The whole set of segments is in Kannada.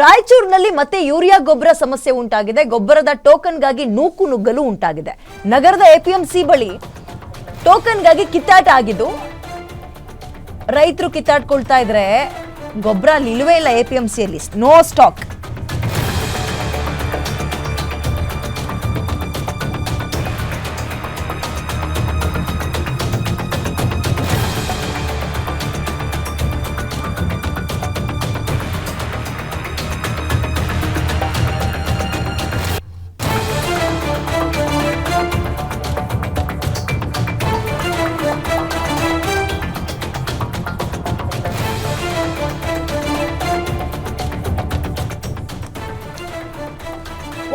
ರಾಯಚೂರಿನಲ್ಲಿ ಮತ್ತೆ ಯೂರಿಯಾ ಗೊಬ್ಬರ ಸಮಸ್ಯೆ ಉಂಟಾಗಿದೆ. ಗೊಬ್ಬರದ ಟೋಕನ್ಗಾಗಿ ನೂಕು ನುಗ್ಗಲು ಉಂಟಾಗಿದೆ. ನಗರದ ಎಪಿಎಂಸಿ ಬಳಿ ಟೋಕನ್ಗಾಗಿ ಕಿತ್ತಾಟ ಆಗಿದ್ದು, ರೈತರು ಕಿತ್ತಾಡ್ಕೊಳ್ತಾ ಇದ್ರೆ ಗೊಬ್ಬರ ಅಲ್ಲಿ ಇಲ್ವೇ ಇಲ್ಲ ಎಪಿಎಂಸಿಯಲ್ಲಿ. ನೋ ಸ್ಟಾಕ್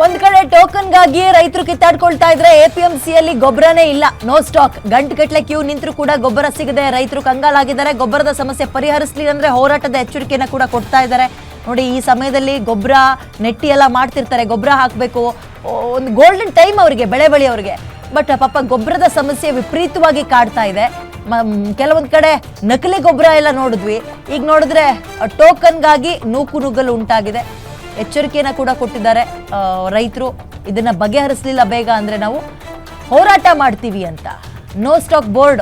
ಒಂದ್ ಕಡೆ ಟೋಕನ್ಗಾಗಿ ರೈತರು ಕಿತ್ತಾಡ್ಕೊಳ್ತಾ ಇದ್ರೆ ಎಪಿಎಂಸಿಯಲ್ಲಿ ಗೊಬ್ಬರನೇ ಇಲ್ಲ. ನೋ ಸ್ಟಾಕ್ ಗಂಟುಗಟ್ಲೆ ಕ್ಯೂ ನಿಂತರೂ ಕೂಡ ಗೊಬ್ಬರ ಸಿಗದೆ ರೈತರು ಕಂಗಾಲಾಗಿದ್ದಾರೆ. ಗೊಬ್ಬರದ ಸಮಸ್ಯೆ ಪರಿಹರಿಸಲಿ ಅಂದ್ರೆ ಹೋರಾಟದ ಎಚ್ಚರಿಕೆನ ಕೂಡ ಕೊಡ್ತಾ ಇದ್ದಾರೆ. ನೋಡಿ, ಈ ಸಮಯದಲ್ಲಿ ಗೊಬ್ಬರ ನೆಟ್ಟಿ ಎಲ್ಲ ಮಾಡ್ತಿರ್ತಾರೆ. ಗೊಬ್ಬರ ಹಾಕಬೇಕು. ಒಂದು ಗೋಲ್ಡನ್ ಟೈಮ್ ಅವರಿಗೆ, ಬೆಳೆ ಬೆಳೆಯೋರಿಗೆ ಬಟ್ ಪಾಪ ಗೊಬ್ಬರದ ಸಮಸ್ಯೆ ವಿಪರೀತವಾಗಿ ಕಾಡ್ತಾ ಇದೆ. ಕೆಲವೊಂದ್ ಕಡೆ ನಕಲಿ ಗೊಬ್ಬರ ಎಲ್ಲ ನೋಡಿದ್ವಿ. ಈಗ ನೋಡಿದ್ರೆ ಟೋಕನ್ಗಾಗಿ ನೂಕು ನುಗ್ಗಲು ಉಂಟಾಗಿದೆ. ಎಚ್ಚರಿಕೆಯನ್ನ ಕೂಡ ಕೊಟ್ಟಿದ್ದಾರೆ ರೈತರು ಇದನ್ನು ಬಗೆಹರಿಸಲಿಲ್ಲ ಬೇಗ ಅಂದರೆ ನಾವು ಹೋರಾಟ ಮಾಡ್ತೀವಿ ಅಂತ ನೋ ಸ್ಟಾಕ್ ಬೋರ್ಡ್